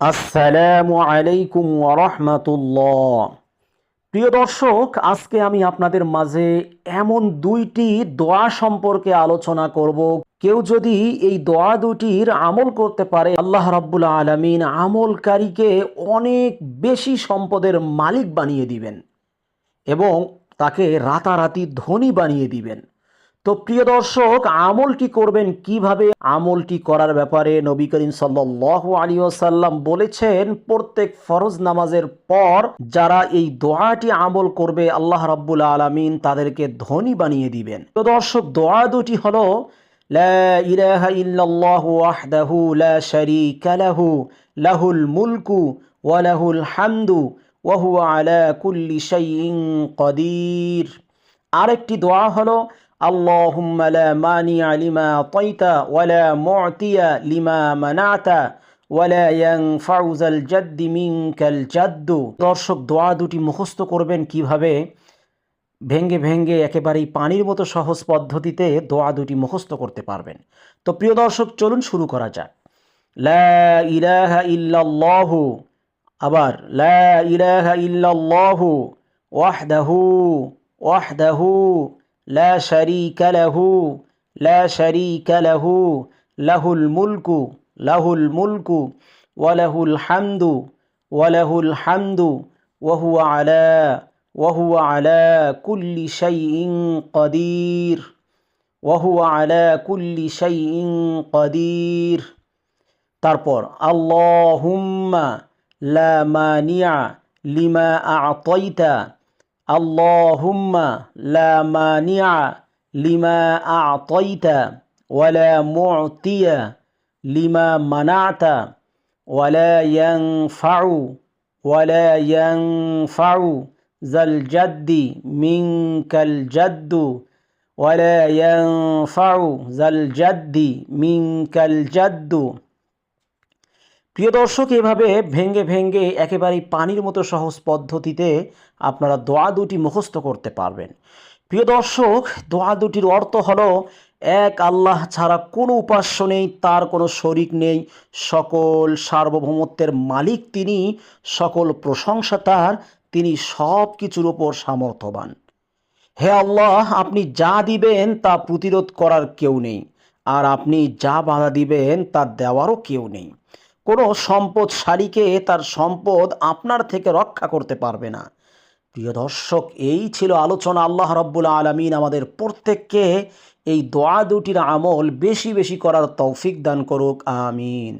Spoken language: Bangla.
আসসালামু আলাইকুম ওরহমতুল্লাহ প্রিয় দর্শক, আজকে আমি আপনাদের মাঝে এমন দুইটি দোয়া সম্পর্কে আলোচনা করব। কেউ যদি এই দোয়া দুটির আমল করতে পারে, আল্লাহ রাব্বুল আলমিন আমলকারীকে অনেক বেশি সম্পদের মালিক বানিয়ে দিবেন এবং তাকে রাতারাতি ধনী বানিয়ে দিবেন। তো প্রিয় দর্শক, আমলটি করবেন কীভাবে? আমলটি করার ব্যাপারে নবী করিম সাল্লাহ আলী বলেছেন, প্রত্যেক ফরজ নামাজের পর যারা এই দোয়াটি আমল করবে, আল্লাহ রাব্বুল আলমিন তাদেরকে ধনী বানিয়ে দিবেন। তো দর্শক, দোয়া দুটি হলো لا إله إلا الله وحده لا شريك له আরেকটি দোয়া হলো اللهم لا مانع لما أعطيت ولا معطي لما منعت ولا ينفع ذا الجد منك الجد দর্শক দোয়া দুটি মুখস্থ করবেন কিভাবে ভেঙ্গে ভেঙ্গে একেবারেই পানির মতো সহজ পদ্ধতিতে দোয়া দুটি মুখস্থ করতে পারবেন তো প্রিয় দর্শক চলুন শুরু করা যাক লা ইলাহা ইল্লাল্লাহু আবার লা ইলাহা ইল্লাল্লাহু ওয়াহদাহু ওয়াহদাহু লা শারিকা লাহু, লা শারিকা লাহু, লাহুল মুলকু লাহুল মুলকু ওয়ালাহুল হামদু ওয়ালাহুল হামদু ওয়াহুয়া আলা ওয়াহুয়া আলা কুল্লি শাইইন কদির ওয়াহুয়া আলা কুল্লি শাইইন কদির। তারপর, আল্লাহুম্মা লা মানিয়া লিমা আতাইতা اللهم لا مانع لما أعطيت ولا معطي لما منعت ولا ينفع ولا ينفع ذا الجد منك الجد ولا ينفع ذا الجد منك الجد প্রিয় দর্শক, এভাবে ভেঙ্গে ভেঙ্গে একেবারেই পানির মতো সহজ পদ্ধতিতে আপনারা দোয়া দুটি মুখস্থ করতে পারবেন। প্রিয় দর্শক, দোয়া দুটির অর্থ হলো, এক, আল্লাহ ছাড়া কোনো উপাস্য নেই, তার কোনো শরিক নেই, সকল সার্বভৌমত্বের মালিক তিনি, সকল প্রশংসা তার, তিনি সব কিছুর ওপর সামর্থ্যবান। হে আল্লাহ, আপনি যা দিবেন তা প্রতিরোধ করার কেউ নেই, আর আপনি যা বাধা দিবেন তা দেওয়ারও কেউ নেই। কোনো সম্পদশালীকে তার সম্পদ আপনার থেকে রক্ষা করতে পারবে না। প্রিয় দর্শক, এই ছিল আলোচনা আল্লাহ রব্বুল আলমিন আমাদের প্রত্যেককে এই দোয়া দুটির আমল বেশি বেশি করার তৌফিক দান করুক, আমিন।